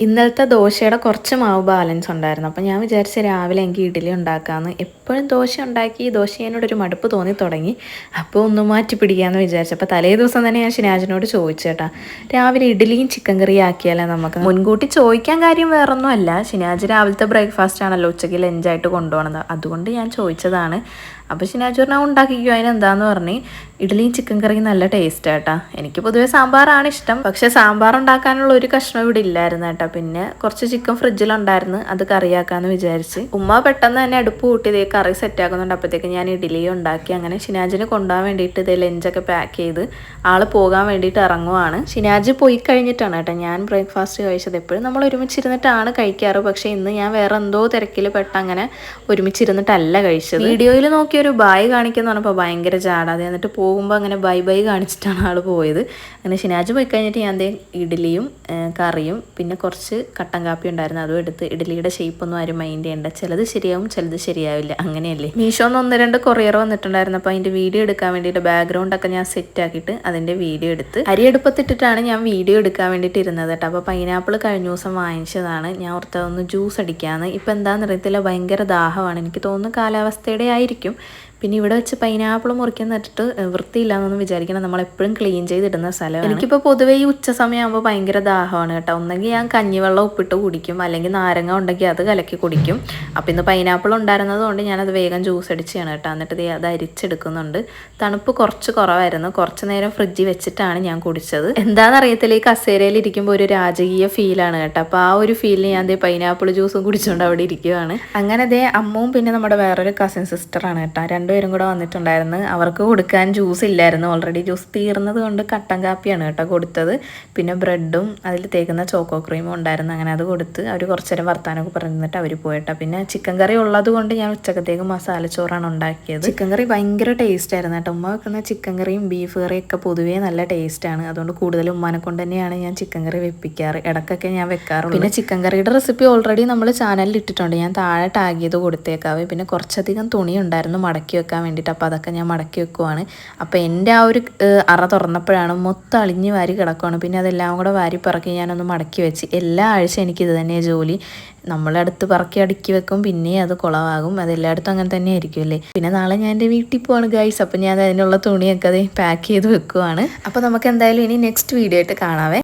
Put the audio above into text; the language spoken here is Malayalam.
ഇന്നലത്തെ ദോശയുടെ കുറച്ച് മാവ് ബാലൻസ് ഉണ്ടായിരുന്നു. അപ്പോൾ ഞാൻ വിചാരിച്ച രാവിലെ എനിക്ക് ഇഡ്ഡലി ഉണ്ടാക്കാമെന്ന് എപ്പോഴും ദോശ ഉണ്ടാക്കി ദോശ എന്നോടൊരു മടുപ്പ് തോന്നി തുടങ്ങി. അപ്പോൾ ഒന്ന് മാറ്റി പിടിക്കാമെന്ന് വിചാരിച്ചു. അപ്പോൾ തലേ ദിവസം തന്നെ ഞാൻ ഷിനാജിനോട് ചോദിച്ചേട്ടാ രാവിലെ ഇഡ്ഡലിയും ചിക്കൻ കറിയും ആക്കിയാലേ നമുക്ക്? മുൻകൂട്ടി ചോദിക്കാൻ കാര്യം വേറൊന്നും അല്ല ഷിനാജ് രാവിലത്തെ ബ്രേക്ക്ഫാസ്റ്റ് ആണല്ലോ ഉച്ചയ്ക്ക് ലഞ്ചായിട്ട് കൊണ്ടുപോകണത് അതുകൊണ്ട് ഞാൻ ചോദിച്ചതാണ്. അപ്പോൾ ഷിനാജ് പറഞ്ഞാൽ ഉണ്ടാക്കിക്കോ. അതിനെന്താന്ന് പറഞ്ഞ്. ഇഡ്ഡലിയും ചിക്കൻ കറിയും നല്ല ടേസ്റ്റ് ആട്ടാ എനിക്ക് പൊതുവേ സാമ്പാറാണ് ഇഷ്ടം. പക്ഷേ സാമ്പാർ ഉണ്ടാക്കാനുള്ള ഒരു കഷ്ണം ഇവിടെ ഇല്ലായിരുന്നു കേട്ടോ. പിന്നെ കുറച്ച് ചിക്കൻ ഫ്രിഡ്ജിലുണ്ടായിരുന്നു അത് കറിയാക്കാന്ന് വിചാരിച്ച്. ഉമ്മ പെട്ടെന്ന് തന്നെ അടുപ്പ് കൂട്ടി ഇതേ കറി സെറ്റ് ആക്കുന്നുണ്ട് അപ്പോഴത്തേക്ക് ഞാൻ ഇഡ്ഡലി ഉണ്ടാക്കി. അങ്ങനെ ഷിനാജിന് കൊണ്ടുപോകാൻ വേണ്ടിയിട്ട് ഇതേ ലഞ്ചൊക്കെ പാക്ക് ചെയ്ത് ആൾ പോകാൻ വേണ്ടിയിട്ട് ഇറങ്ങുവാണ്. ഷിനാജ് പോയി കഴിഞ്ഞിട്ടാണ് കേട്ടോ ഞാൻ ബ്രേക്ക്ഫാസ്റ്റ് കഴിച്ചത്. എപ്പോഴും നമ്മൾ ഒരുമിച്ചിരുന്നിട്ടാണ് കഴിക്കാറ്. പക്ഷേ ഇന്ന് ഞാൻ വേറെ എന്തോ തിരക്കിൽ പെട്ട അങ്ങനെ ഒരുമിച്ചിരുന്നിട്ടല്ല കഴിച്ചത്. വീഡിയോയിൽ നോക്കി ഒരു ബായ് കാണിക്കുന്ന പറഞ്ഞപ്പോൾ ഭയങ്കര ചാടാതെ എന്നിട്ട് പോകുമ്പോൾ അങ്ങനെ ബൈ ബൈ കാണിച്ചിട്ടാണ് ആൾ പോയത്. അങ്ങനെ ഷിനാജ് പോയി കഴിഞ്ഞിട്ട് ഞാൻ ഇഡ്ഡലിയും കറിയും പിന്നെ കുറച്ച് കട്ടൻ കാപ്പി ഉണ്ടായിരുന്നു. അതും എടുത്ത് ഇഡ്ഡലിയുടെ ഷേപ്പൊന്നും ആരും മൈൻഡ് ചെയ്യേണ്ട. ചിലത് ശരിയാവും ചിലത് ശരിയാവില്ല. അങ്ങനെയല്ലേ? മീഷോന്ന് ഒന്ന് രണ്ട് കൊറിയർ വന്നിട്ടുണ്ടായിരുന്നു. അപ്പോൾ അതിന്റെ വീഡിയോ എടുക്കാൻ വേണ്ടിയിട്ട് ബാക്ക്ഗ്രൗണ്ട് ഒക്കെ ഞാൻ സെറ്റ് ആക്കിയിട്ട് അതിന്റെ വീഡിയോ എടുത്ത് അരി അടുപ്പത്തിട്ടിട്ടാണ് ഞാൻ വീഡിയോ എടുക്കാൻ വേണ്ടിയിട്ട് ഇരുന്നത് കേട്ടോ. അപ്പോൾ പൈനാപ്പിൾ കഴിഞ്ഞ ദിവസം വാങ്ങിച്ചതാണ്. ഞാൻ ഓർത്തതൊന്ന് ജ്യൂസ് അടിക്കാമെന്ന് ഇപ്പം എന്താണെന്ന് അറിയത്തില്ല. ഭയങ്കര ദാഹമാണ്. എനിക്ക് തോന്നുന്നു കാലാവസ്ഥയുടെ ആയിരിക്കും. പിന്നെ ഇവിടെ വെച്ച് പൈനാപ്പിൾ മുറിക്കാൻ നട്ടിട്ട് വൃത്തിയില്ലാന്നൊന്നും വിചാരിക്കണം നമ്മൾ എപ്പോഴും ക്ലീൻ ചെയ്തിടുന്ന സ്ഥലമാണ്. എനിക്കിപ്പോൾ പൊതുവേ ഈ ഉച്ച സമയമാകുമ്പോൾ ഭയങ്കര ദാഹമാണ് കേട്ടോ. ഒന്നെങ്കിൽ ഞാൻ കഞ്ഞിവെള്ളം ഉപ്പിട്ട് കുടിക്കും. അല്ലെങ്കിൽ നാരങ്ങ ഉണ്ടെങ്കിൽ അത് കലക്കി കുടിക്കും. അപ്പം ഇന്ന് പൈനാപ്പിൾ ഉണ്ടായിരുന്നത് കൊണ്ട് ഞാനത് വേഗം ജ്യൂസ് അടിച്ചാണ് കേട്ടോ. എന്നിട്ട് അത് അരിച്ചെടുക്കുന്നുണ്ട്. തണുപ്പ് കുറച്ച് കുറവായിരുന്നു. കുറച്ച് നേരം ഫ്രിഡ്ജിൽ വെച്ചിട്ടാണ് ഞാൻ കുടിച്ചത്. എന്താണെന്ന് അറിയത്തില്ല ഈ കസേരയിൽ ഇരിക്കുമ്പോൾ ഒരു രാജകീയ ഫീലാണ് കേട്ടോ. അപ്പോൾ ആ ഒരു ഫീലിൽ ഞാൻ ദേ പൈനാപ്പിൾ ജ്യൂസും കുടിച്ചുകൊണ്ട് അവിടെ ഇരിക്കുവാണ്. അങ്ങനെ ദേ അമ്മവും പിന്നെ നമ്മുടെ വേറൊരു കസിൻ സിസ്റ്ററാണ് കേട്ടോ. രണ്ടുപേരും കൂടെ വന്നിട്ടുണ്ടായിരുന്നു. അവർക്ക് കൊടുക്കാൻ ജ്യൂസ് ഇല്ലായിരുന്നു. ഓൾറെഡി ജ്യൂസ് തീർന്നത് കൊണ്ട് കട്ടൻ കാപ്പിയാണ് കേട്ടോ കൊടുത്തത്. പിന്നെ ബ്രെഡും അതിൽ തേക്കുന്ന ചോക്കോ ക്രീമും ഉണ്ടായിരുന്നു. അങ്ങനെ അത് കൊടുത്ത് അവർ കുറച്ചേരം വർത്താനമൊക്കെ പറഞ്ഞിട്ട് അവർ പോയിട്ടോ. പിന്നെ ചിക്കൻ കറി ഉള്ളത് കൊണ്ട് ഞാൻ ഉച്ചക്കത്തേക്ക് മസാല ചോറാണ് ഉണ്ടാക്കിയത്. ചിക്കൻ കറി ഭയങ്കര ടേസ്റ്റ് ആയിരുന്നു കേട്ടോ. ഉമ്മ വെക്കുന്ന ചിക്കൻ കറിയും ബീഫ് കറിയും ഒക്കെ പൊതുവേ നല്ല ടേസ്റ്റാണ് അതുകൊണ്ട് കൂടുതലും ഉമ്മാനെ കൊണ്ട് തന്നെയാണ് ഞാൻ ചിക്കൻ കറി വെപ്പിക്കാറ്. ഇടക്കൊക്കെ ഞാൻ വെക്കാറുള്ളൂ. പിന്നെ ചിക്കൻ കറിയുടെ റെസിപ്പി ഓൾറെഡി നമ്മൾ ചാനലിൽ ഇട്ടിട്ടുണ്ട്. ഞാൻ താഴെ ടാഗ് ചെയ്ത് കൊടുത്തേക്കാവേ. പിന്നെ കുറച്ചധികം തുണി ഉണ്ടായിരുന്നു. മടക്കി വെക്കാൻ വേണ്ടിയിട്ട് അപ്പോൾ അതൊക്കെ ഞാൻ മടക്കി വെക്കുവാണ്. അപ്പോൾ എന്റെ ആ ഒരു അറ തുറന്നപ്പോഴാണ് മൊത്തം അളിഞ്ഞ് വാരി കിടക്കുവാണ്. പിന്നെ അതെല്ലാം കൂടെ വാരി പറക്കി ഞാനൊന്ന് മടക്കി വെച്ച്. എല്ലാ ആഴ്ച എനിക്കിത് തന്നെയാണ് ജോലി. നമ്മളടുത്ത് പറക്കി അടുക്കി വെക്കും. പിന്നെ അത് കുളവാകും. അതെല്ലായിടത്തും അങ്ങനെ തന്നെ ആയിരിക്കും അല്ലേ? പിന്നെ നാളെ ഞാൻ എന്റെ വീട്ടിൽ പോവാണ് ഗൈസ് അപ്പം ഞാൻ അതിനുള്ള തുണിയൊക്കെ അത് പാക്ക് ചെയ്ത് വെക്കുവാണ്. അപ്പോൾ നമുക്ക് എന്തായാലും ഇനി നെക്സ്റ്റ് വീഡിയോ ആയിട്ട് കാണാവേ.